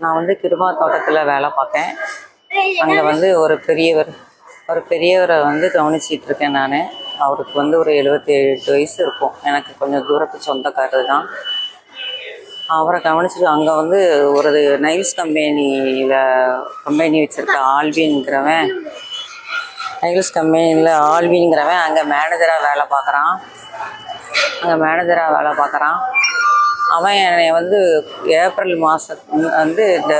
நான் வந்து கிருமா தோட்டத்தில் வேலை பார்த்தேன். அங்கே வந்து ஒரு பெரியவர் ஒரு பெரியவரை வந்து கவனிச்சிட்டு இருக்கேன் நான். அவருக்கு வந்து ஒரு எழுபத்தி எட்டு வயசு இருக்கும். எனக்கு கொஞ்சம் தூரத்து சொந்தக்காரர் தான். அவரை கவனிச்சுட்டு அங்கே வந்து ஒரு நைல்ஸ் கம்பெனியில் கம்பெனி வச்சுருக்க ஆல்வின்ங்கிறவன் நைல்ஸ் கம்பெனியில் ஆல்வின்ங்கிறவன் அங்கே மேனேஜராக வேலை பார்க்குறான். அங்கே மேனேஜராக வேலை பார்க்குறான். அவன் என்னை வந்து ஏப்ரல் மாதம் வந்து இந்த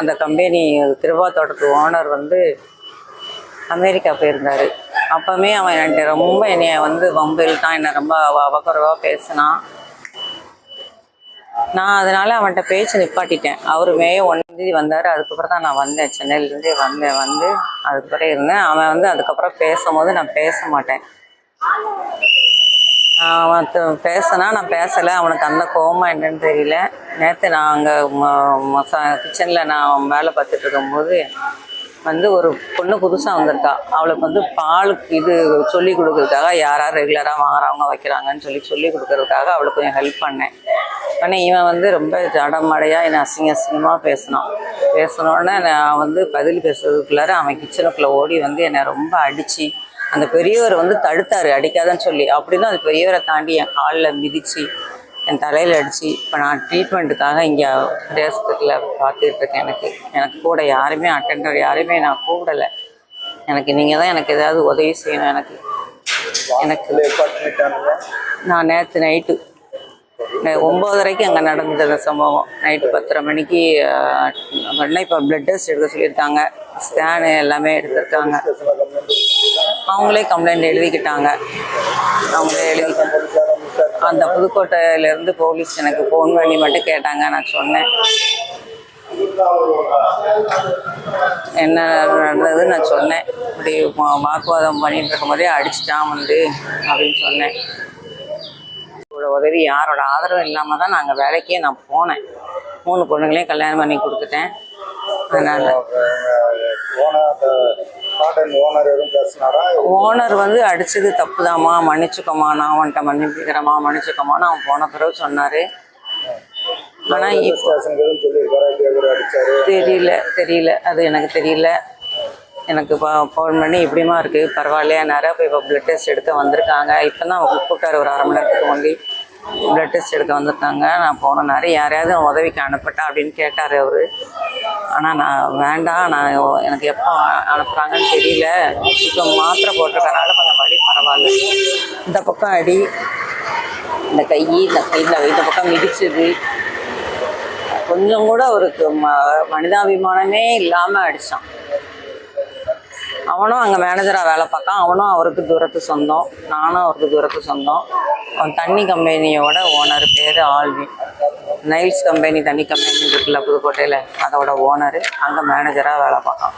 அந்த கம்பெனி கிருபா தோட்டத்து ஓனர் வந்து அமெரிக்கா போயிருந்தார். அப்போவுமே அவன் என்கிட்ட ரொம்ப என்னைய வந்து வம்பில் தான் என்னை ரொம்ப அவக்குறவாக பேசினான். நான் அதனால் அவன்கிட்ட பேச்சு நிப்பாட்டிட்டேன். அவர் மே ஒன்றாந்தேதி வந்தார். அதுக்கப்புறம் தான் நான் வந்தேன். சென்னையிலேருந்தே வந்தேன் வந்து அதுக்கப்புறம் இருந்தேன். அவன் வந்து அதுக்கப்புறம் பேசும்போது நான் பேச மாட்டேன். அவன் பேசினா நான் பேசலை. அவனுக்கு அந்த கோவமா என்னன்னு தெரியல. நேற்று நான் அங்கே கிச்சனில் நான் வேலை பார்த்துட்டு இருக்கும்போது வந்து ஒரு பொண்ணு புதுசாக வந்திருக்கா. அவளுக்கு வந்து பாலுக்கு இது சொல்லி கொடுக்கறதுக்காக யார் ரெகுலராக வாங்குறவங்க வைக்கிறாங்கன்னு சொல்லி சொல்லி கொடுக்கறதுக்காக அவளுக்கு கொஞ்சம் ஹெல்ப் பண்ணேன். ஆனால் இவன் வந்து ரொம்ப ஜடமடையாக என்னை அசிங்க அசிங்கமாக பேசினான். பேசினோடனே நான் வந்து பதில் பேசுறதுக்குள்ளார அவன் கிச்சனுக்குள்ளே ஓடி வந்து என்னை ரொம்ப அடித்து அந்த பெரியவர் வந்து தடுத்தாரு அடிக்காதன்னு சொல்லி. அப்படிதான் அந்த பெரியவரை தாண்டி என் காலில் மிதித்து என் தலையில் அடித்து இப்போ நான் ட்ரீட்மெண்ட்டுக்காக இங்கே தேசத்துக்குள்ள பார்த்துட்டு இருக்கேன். எனக்கு எனக்கு கூட யாருமே அட்டெண்டர் யாருமே நான் கூப்பிடலை. எனக்கு நீங்கள் தான் எனக்கு ஏதாவது உதவி செய்யணும் எனக்கு எனக்கு. நான் நேற்று நைட்டு ஒம்போதரைக்கு அங்கே நடந்தது அந்த சம்பவம். நைட்டு பத்தரை மணிக்கு உடனே இப்போ பிளட் டெஸ்ட் எடுக்க சொல்லியிருக்காங்க. ஸ்கேனு எல்லாமே எடுத்திருக்காங்க. அவங்களே கம்ப்ளைண்ட் எழுதிக்கிட்டாங்க. அவங்களே எழுதிக்கிட்டாங்க அந்த புதுக்கோட்டையிலேருந்து போலீஸ் எனக்கு ஃபோன் பண்ணி மட்டும் கேட்டாங்க. நான் சொன்னேன். என்ன நடந்தது நான் சொன்னேன். இப்படி வாக்குவாதம் பண்ணிட்டு இருக்கும்போதே அடிச்சுட்டான் வந்து அப்படின்னு சொன்னேன். உதவி யாரோட ஆதரவு இல்லாமல் தான் நாங்கள் வேலைக்கே நான் போனேன். மூணு பொண்ணுங்களையும் கல்யாணம் பண்ணி கொடுத்துட்டேன். அதனால் ஓனர் காட்டன் ஓனர் எதுவும் பேசினாரா? ஓனர் வந்து அடிச்சது தப்புதாம்மா மன்னிச்சுக்கோமா நான் அவன்கிட்ட மன்னிப்புக்கிறேம்மா மன்னிச்சுக்கோமான்னு அவன் போன பிறகு சொன்னார். அடிச்சாரு. தெரியல தெரியல. அது எனக்கு தெரியல. எனக்கு ஃபோன் பண்ணி இப்படிமா இருக்குது பரவாயில்லையானாரு. அப்போ இப்போ பிளட் டெஸ்ட் எடுக்க வந்திருக்காங்க. இப்போ தான் அவங்க கூப்பிட்டாரு ஒரு அரை மணி நேரத்துக்கு முன்னாடி. ப்ளட் டெஸ்ட் எடுக்க வந்திருக்காங்க. நான் போனனாரு யாரையாவது உதவிக்கு அனுப்பட்டா அப்படின்னு கேட்டார் அவர். ஆனால் நான் வேண்டாம். நான் எனக்கு எப்போ அனுப்புகிறாங்கன்னு தெரியல. இப்போ மாத்திரை போட்டிருக்கனால கொஞ்சம் வழி பரவாயில்ல. இந்த பக்கம் அடி இந்த கை இந்த கையில் இந்த பக்கம் மிதிச்சது கொஞ்சம் கூட அவருக்கு ம மனிதாபிமானமே இல்லாமல் அடித்தான் அவனும் அங்கே மேனேஜராக வேலை பார்க்கான். அவனும் அவருக்கு தூரத்து சொந்தம். நானும் அவருக்கு தூரத்து சொந்தம். தண்ணி கம்பெனியோட ஓனர் பேர் ஆல்வி. நைல்ஸ் கம்பெனி தண்ணி கம்பெனி இருக்குல்ல புதுக்கோட்டையில் அதோட ஓனர். அங்கே மேனேஜராக வேலை பார்க்கான்